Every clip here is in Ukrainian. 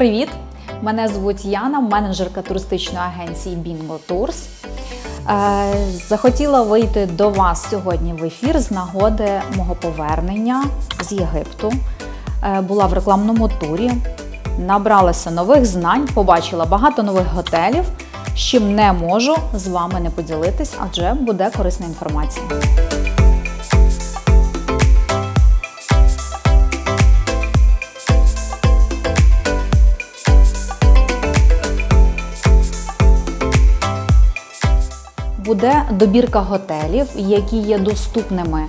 привіт! Мене звуть Яна, менеджерка туристичної агенції Bingo Tours. Е, Захотіла вийти до вас сьогодні в ефір з нагоди мого повернення з Єгипту. Е, Була в рекламному турі, набралася нових знань, побачила багато нових готелів, з чим не можу з вами не поділитись, адже буде корисна інформація. Буде добірка готелів, які є доступними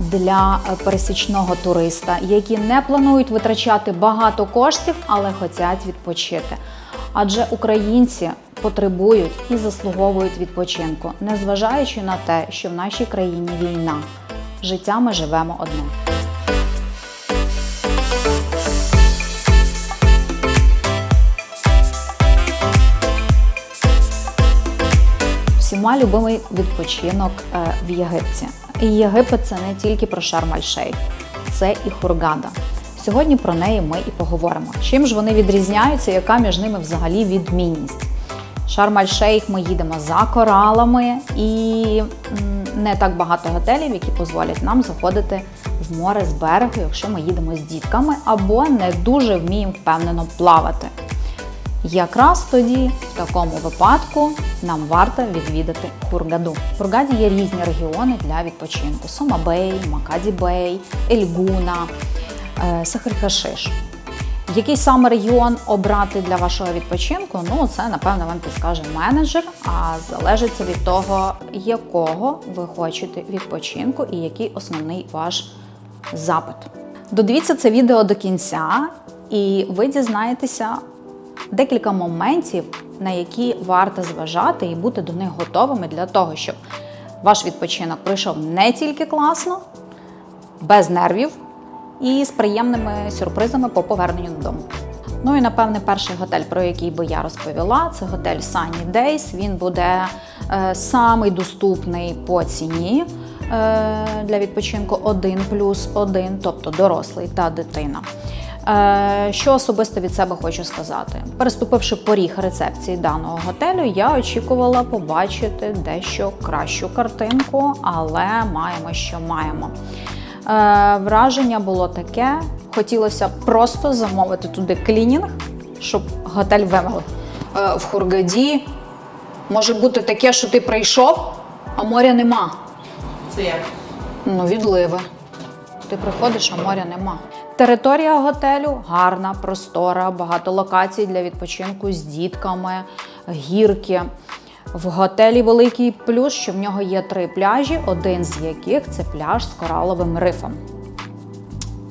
для пересічного туриста, які не планують витрачати багато коштів, але хочуть відпочити. Адже українці потребують і заслуговують відпочинку, незважаючи на те, що в нашій країні війна. Життя ми живемо одне. Всіма любимий відпочинок е, в Єгипті. І Єгипет це не тільки про Шарм-аль-Шейх, це і Хургада. Сьогодні про неї ми і поговоримо. Чим ж вони відрізняються, яка між ними взагалі відмінність? Шарм-аль-Шейх ми їдемо за коралами і не так багато готелів, які дозволять нам заходити в море з берегу, якщо ми їдемо з дітками або не дуже вміємо впевнено плавати. Якраз тоді, в такому випадку, нам варто відвідати Хургаду. В Хургаді є різні регіони для відпочинку: Сомабей, Макаді-Бей, Ельгуна, е, Який саме регіон обрати для вашого відпочинку? Ну, це напевно вам підскаже менеджер, а залежить це від того, якого ви хочете відпочинку і який основний ваш запит. Додивіться це відео до кінця, і ви дізнаєтеся декілька моментів, на які варто зважати і бути до них готовими для того, щоб ваш відпочинок пройшов не тільки класно, без нервів і з приємними сюрпризами по поверненню додому. Ну і напевне перший готель, про який би я розповіла, це готель Sunny Days. Він буде е, самий доступний по ціні е, для відпочинку 1 плюс 1, тобто дорослий та дитина. Е, Що особисто від себе хочу сказати? Переступивши поріг рецепції даного готелю, я очікувала побачити дещо кращу картинку, але маємо, що маємо. Е, Враження було таке: хотілося просто замовити туди клінінг, щоб готель вимили. Е, В Хургаді може бути таке, що ти прийшов, а моря нема. Це як? Ну, відливи. Ти приходиш, а моря нема. Територія готелю гарна, простора, багато локацій для відпочинку з дітками, гірки. В готелі великий плюс, що в нього є три пляжі, один з яких це пляж з кораловим рифом.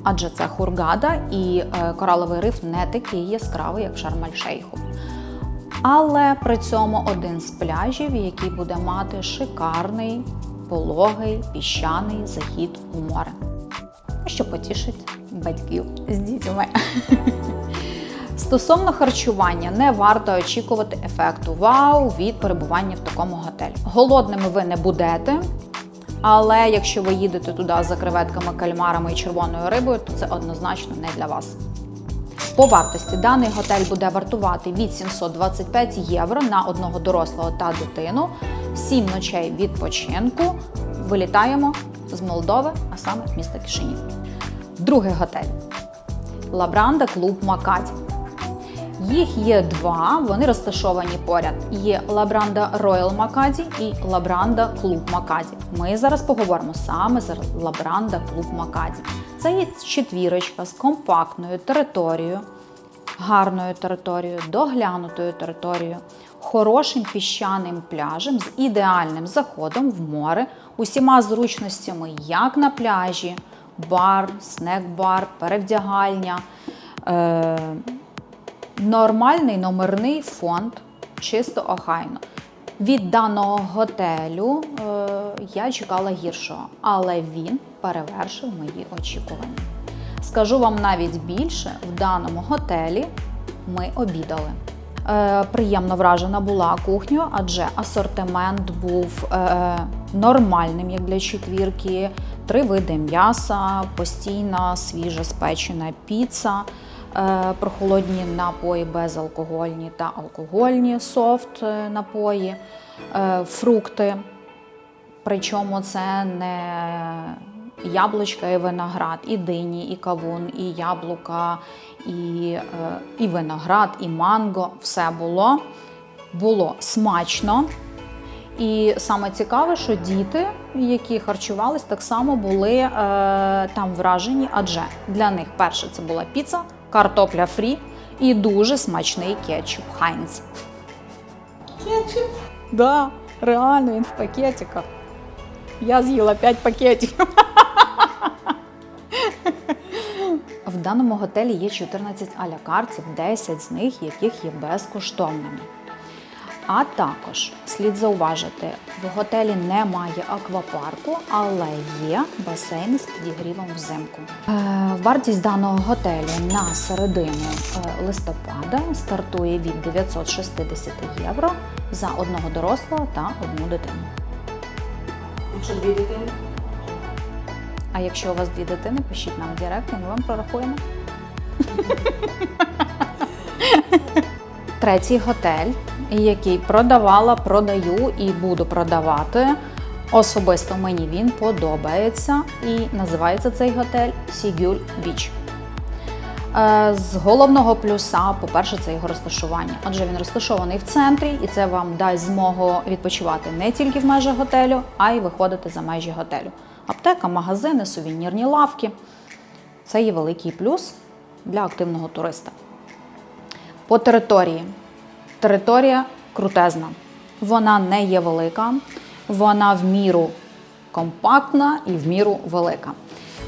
Адже це Хургада і е, кораловий риф не такий яскравий, як в Шарм-аль-Шейху. Але при цьому один з пляжів, який буде мати шикарний, пологий, піщаний захід у море. Що потішить батьків з дітьми. Стосовно харчування, не варто очікувати ефекту вау від перебування в такому готелі. Голодними ви не будете, але якщо ви їдете туди за креветками, кальмарами і червоною рибою, то це однозначно не для вас. По вартості даний готель буде вартувати від 725 євро на одного дорослого та дитину. Сім ночей відпочинку. Вилітаємо з Молдови, а саме з міста Кишинів. Другий готель Лабранда Клуб Макаді. Їх є два, вони розташовані поряд. Є Лабранда Роял Макаді і Лабранда Клуб Макаді. Ми зараз поговоримо саме за Лабранда Клуб Макаді. Це є четвірочка з компактною територією, гарною територією, доглянутою територією, хорошим піщаним пляжем з ідеальним заходом в море, усіма зручностями як на пляжі, бар, снек-бар, перевдягальня. Е- Нормальний номерний фонд, чисто охайно. Від даного готелю е, я чекала гіршого, але він перевершив мої очікування. Скажу вам навіть більше, в даному готелі ми обідали. Е, приємно вражена була кухнею, адже асортимент був е, нормальним, як для четвірки. Три види м'яса, постійна свіжа спечена піца. е, прохолодні напої безалкогольні та алкогольні софт е, напої, е, фрукти. Причому це не яблучка і виноград, і дині, і кавун, і яблука, і, і виноград, і манго. Все було. Було смачно. І саме цікаве, що діти, які харчувались, так само були е, там вражені, адже для них перше це була піца, картопля фрі і дуже смачний кетчуп Хайнц. Кетчуп. Да, реально він в пакетиках. Я з'їла 5 пакетиків. В даному готелі є 14 аля-картів, 10 з них яких є безкоштовними. А також слід зауважити, в готелі немає аквапарку, але є басейн з підігрівом взимку. Е, Вартість даного готелю на середину е, листопада стартує від 960 євро за одного дорослого та одну дитину. Якщо дві дитини. А якщо у вас дві дитини, пишіть нам в директ, і ми вам прорахуємо. Третій готель, який продавала, продаю і буду продавати. Особисто мені він подобається і називається цей готель Сігюль Біч. Е, З головного плюса, по-перше, це його розташування. Адже він розташований в центрі, і це вам дасть змогу відпочивати не тільки в межах готелю, а й виходити за межі готелю. Аптека, магазини, сувенірні лавки. Це є великий плюс для активного туриста. По території. Територія крутезна. Вона не є велика, вона в міру компактна і в міру велика.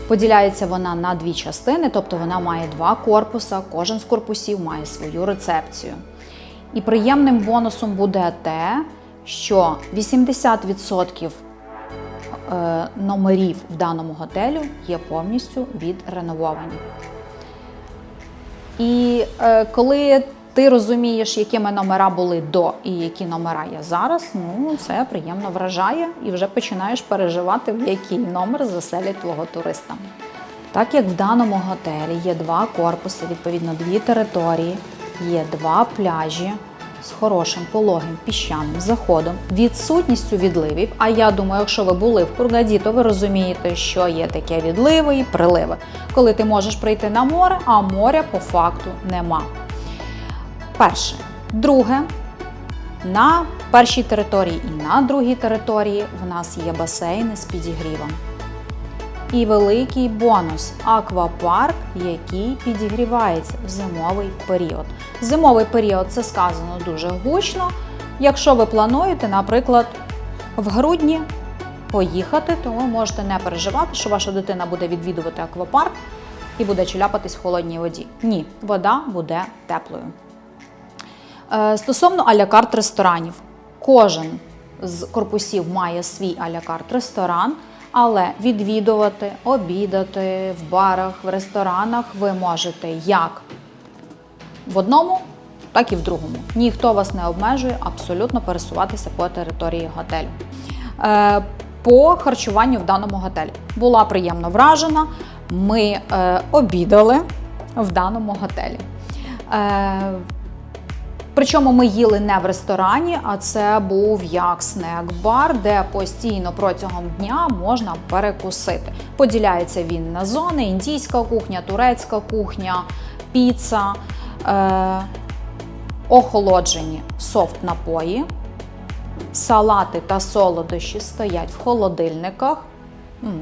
Поділяється вона на дві частини, тобто вона має два корпуса, кожен з корпусів має свою рецепцію. І приємним бонусом буде те, що 80% е, номерів в даному готелю є повністю відренововані. І е, коли ти розумієш, якими номера були до і які номера є зараз, ну це приємно вражає і вже починаєш переживати, в який номер заселять твого туриста. Так як в даному готелі є два корпуси, відповідно дві території, є два пляжі з хорошим пологим піщаним заходом, відсутністю відливів. А я думаю, якщо ви були в Кургаді, то ви розумієте, що є таке відливи і приливи, коли ти можеш прийти на море, а моря по факту нема. Перше. Друге, на першій території і на другій території в нас є басейни з підігрівом. І великий бонус аквапарк, який підігрівається в зимовий період. Зимовий період це сказано дуже гучно. Якщо ви плануєте, наприклад, в грудні поїхати, то ви можете не переживати, що ваша дитина буде відвідувати аквапарк і буде чіляпатись в холодній воді. Ні, вода буде теплою. Е, Стосовно алякарт ресторанів, кожен з корпусів має свій алякарт ресторан, але відвідувати, обідати в барах, в ресторанах ви можете як в одному, так і в другому. Ніхто вас не обмежує абсолютно пересуватися по території готелю. Е, По харчуванню в даному готелі була приємно вражена. Ми е, обідали в даному готелі. Е, Причому ми їли не в ресторані, а це був як снек-бар, де постійно протягом дня можна перекусити. Поділяється він на зони: індійська кухня, турецька кухня, піца, е- охолоджені софт напої, салати та солодощі стоять в холодильниках.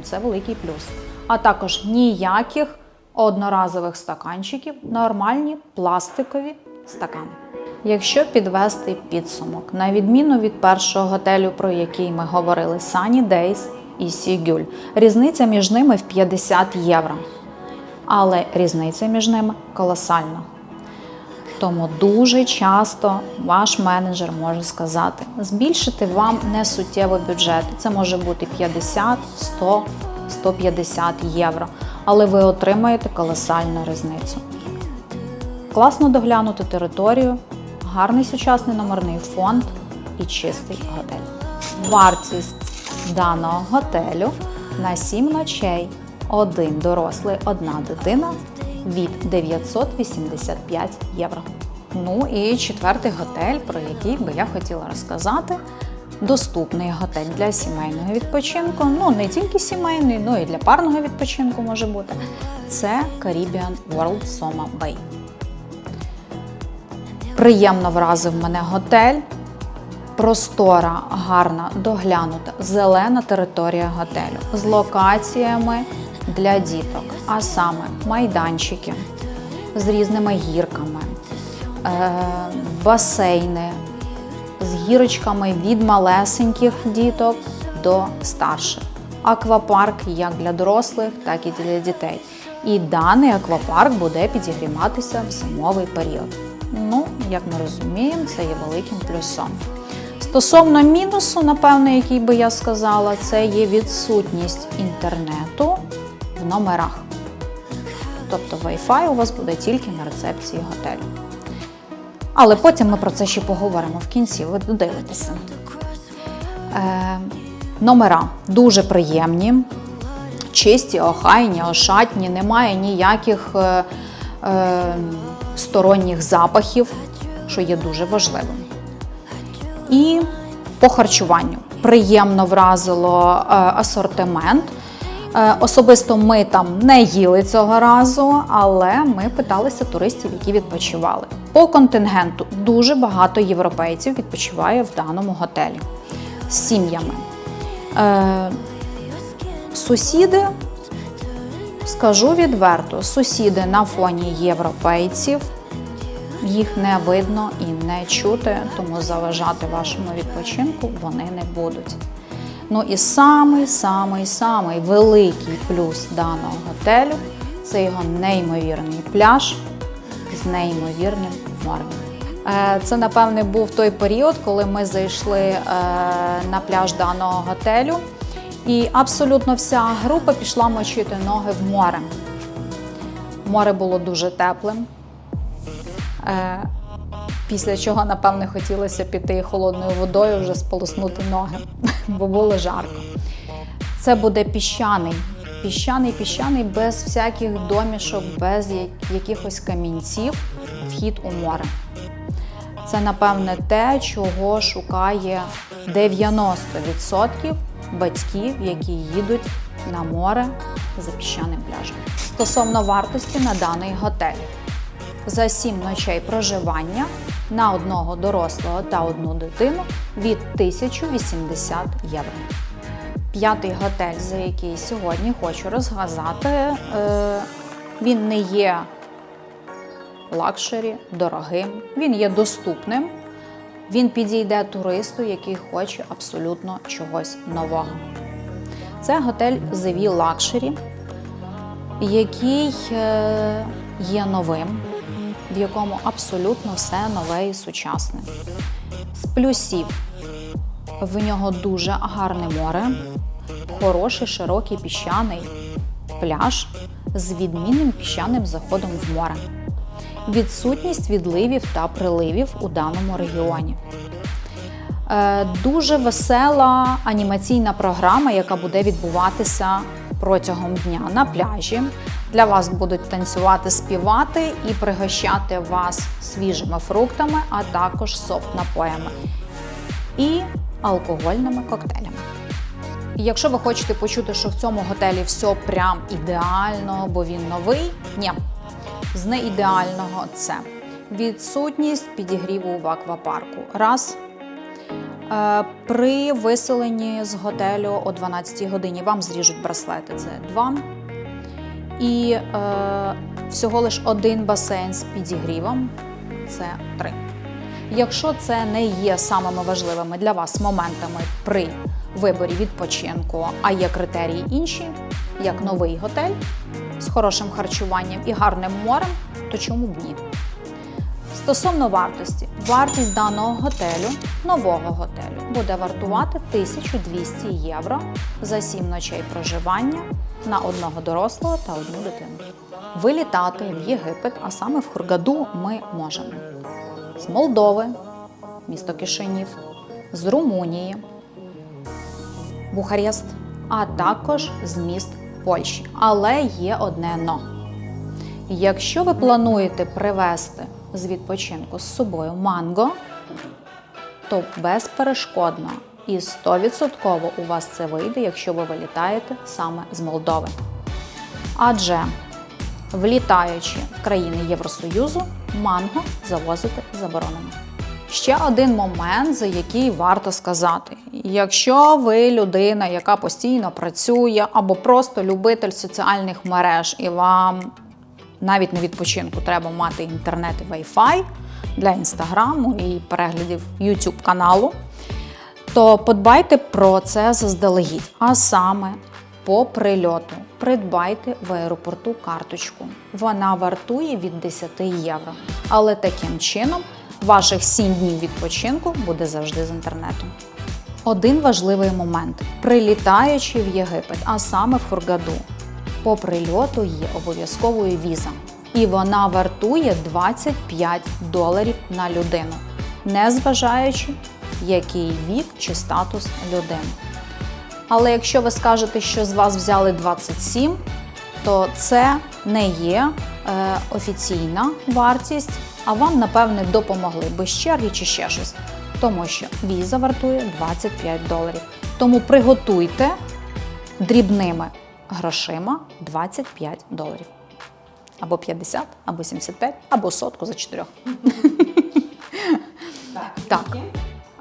Це великий плюс. А також ніяких одноразових стаканчиків, нормальні пластикові стакани. Якщо підвести підсумок, на відміну від першого готелю, про який ми говорили, Sunny Days і Сігюль, різниця між ними в 50 євро. Але різниця між ними колосальна. Тому дуже часто ваш менеджер може сказати, збільшити вам не суттєвий бюджет. Це може бути 50, 100, 150 євро, але ви отримаєте колосальну різницю. Класно доглянути територію, гарний сучасний номерний фонд і чистий готель. Вартість даного готелю на 7 ночей, один дорослий, одна дитина від 985 євро. Ну і четвертий готель, про який би я хотіла розказати. Доступний готель для сімейного відпочинку. Ну не тільки сімейний, ну і для парного відпочинку може бути. Це Caribbean World Soma Bay. Приємно вразив мене готель. Простора, гарна, доглянута, зелена територія готелю з локаціями для діток, а саме майданчики з різними гірками, е, басейни з гірочками від малесеньких діток до старших. Аквапарк як для дорослих, так і для дітей. І даний аквапарк буде підігріватися в зимовий період. Ну, як ми розуміємо, це є великим плюсом. Стосовно мінусу, напевно, який би я сказала, це є відсутність інтернету в номерах. Тобто Wi-Fi у вас буде тільки на рецепції готелю. Але потім ми про це ще поговоримо в кінці, ви додивитеся. Е, номера дуже приємні, чисті, охайні, ошатні, немає ніяких е, е, сторонніх запахів, що є дуже важливим. І по харчуванню приємно вразило е, асортимент. Е, Особисто ми там не їли цього разу, але ми питалися туристів, які відпочивали. По контингенту дуже багато європейців відпочиває в даному готелі з сім'ями. Е, Сусіди, скажу відверто, сусіди на фоні європейців. Їх не видно і не чути, тому заважати вашому відпочинку вони не будуть. Ну і самий самий самий великий плюс даного готелю це його неймовірний пляж з неймовірним морем. Е, Це, напевне, був той період, коли ми зайшли е, на пляж даного готелю, і абсолютно вся група пішла мочити ноги в море. Море було дуже теплим. Е, Після чого, напевне, хотілося піти холодною водою, вже сполоснути ноги, бо було жарко. Це буде піщаний, піщаний, піщаний, без всяких домішок, без якихось камінців, вхід у море. Це, напевне, те, чого шукає 90% батьків, які їдуть на море за піщаним пляжем. Стосовно вартості на даний готель за 7 ночей проживання на одного дорослого та одну дитину від 1080 євро. П'ятий готель, за який сьогодні хочу розказати, е, він не є лакшері, дорогим, він є доступним. Він підійде туристу, який хоче абсолютно чогось нового. Це готель View Luxury, який е, є новим, в якому абсолютно все нове і сучасне. З плюсів в нього дуже гарне море, хороший широкий піщаний пляж з відмінним піщаним заходом в море, відсутність відливів та приливів у даному регіоні. Е, Дуже весела анімаційна програма, яка буде відбуватися протягом дня на пляжі. Для вас будуть танцювати, співати і пригощати вас свіжими фруктами, а також софт-напоями і алкогольними коктейлями. Якщо ви хочете почути, що в цьому готелі все прям ідеально, бо він новий, ні. З неідеального це відсутність підігріву в аквапарку. Раз. Е, При виселенні з готелю о 12 годині вам зріжуть браслети. Це два. І е, всього лиш один басейн з підігрівом це три. Якщо це не є самими важливими для вас моментами при виборі відпочинку, а є критерії інші, як новий готель з хорошим харчуванням і гарним морем, то чому б ні? Стосовно вартості, вартість даного готелю, нового готелю, буде вартувати 1200 євро за 7 ночей проживання на одного дорослого та одну дитину. Вилітати в Єгипет, а саме в Хургаду, ми можемо з Молдови, місто Кишинів, з Румунії, Бухарест, а також з міст Польщі. Але є одне но. Якщо ви плануєте привезти з відпочинку з собою манго, то безперешкодно і 100% у вас це вийде, якщо ви вилітаєте саме з Молдови. Адже влітаючи в країни Євросоюзу, манго завозити заборонено. Ще один момент, за який варто сказати: якщо ви людина, яка постійно працює, або просто любитель соціальних мереж, і вам навіть на відпочинку треба мати інтернет і Wi-Fi для інстаграму і переглядів YouTube каналу, то подбайте про це заздалегідь. А саме по прильоту придбайте в аеропорту карточку. Вона вартує від 10 євро. Але таким чином ваших 7 днів відпочинку буде завжди з інтернетом. Один важливий момент: прилітаючи в Єгипет, а саме в Хургаду, по прильоту є обов'язковою віза. І вона вартує 25 доларів на людину, незважаючи, який вік чи статус людини. Але якщо ви скажете, що з вас взяли 27, то це не є е, офіційна вартість, а вам, напевне, допомогли без черги чи ще щось. Тому що віза вартує 25 доларів. Тому приготуйте дрібними грошима 25 доларів. Або 50, або 75, або сотку за 4. Так.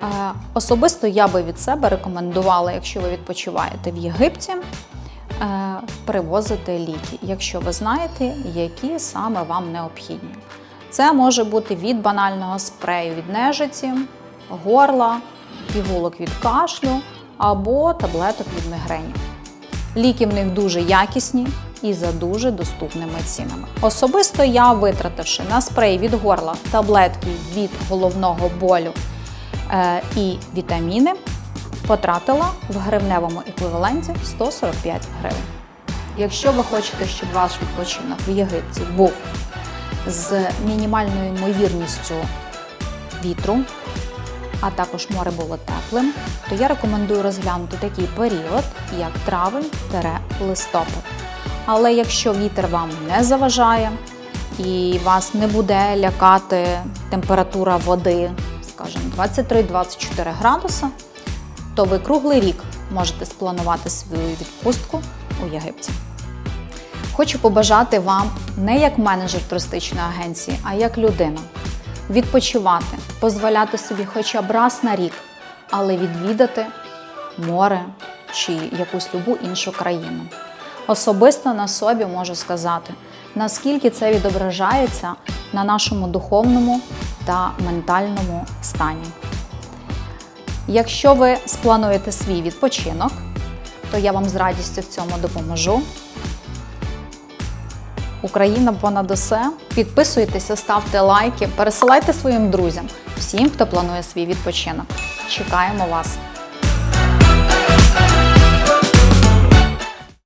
Е, Особисто я би від себе рекомендувала, якщо ви відпочиваєте в Єгипті, е, привозити ліки, якщо ви знаєте, які саме вам необхідні. Це може бути від банального спрею від нежиці, горла, пігулок від кашлю або таблеток від мігрені. Ліки в них дуже якісні і за дуже доступними цінами. Особисто я, витративши на спрей від горла таблетки від головного болю е, і вітаміни, потратила в гривневому еквіваленті 145 гривень. Якщо ви хочете, щоб ваш відпочинок в Єгипті був з мінімальною ймовірністю вітру, а також море було теплим, то я рекомендую розглянути такий період, як травень-листопад. Але якщо вітер вам не заважає і вас не буде лякати температура води, скажімо, 23-24 градуса, то ви круглий рік можете спланувати свою відпустку у Єгипті. Хочу побажати вам не як менеджер туристичної агенції, а як людина. Відпочивати, дозволяти собі хоча б раз на рік, але відвідати море чи якусь любу іншу країну. Особисто на собі можу сказати, наскільки це відображається на нашому духовному та ментальному стані. Якщо ви сплануєте свій відпочинок, то я вам з радістю в цьому допоможу. Україна понад усе. Підписуйтеся, ставте лайки, пересилайте своїм друзям, всім, хто планує свій відпочинок. Чекаємо вас!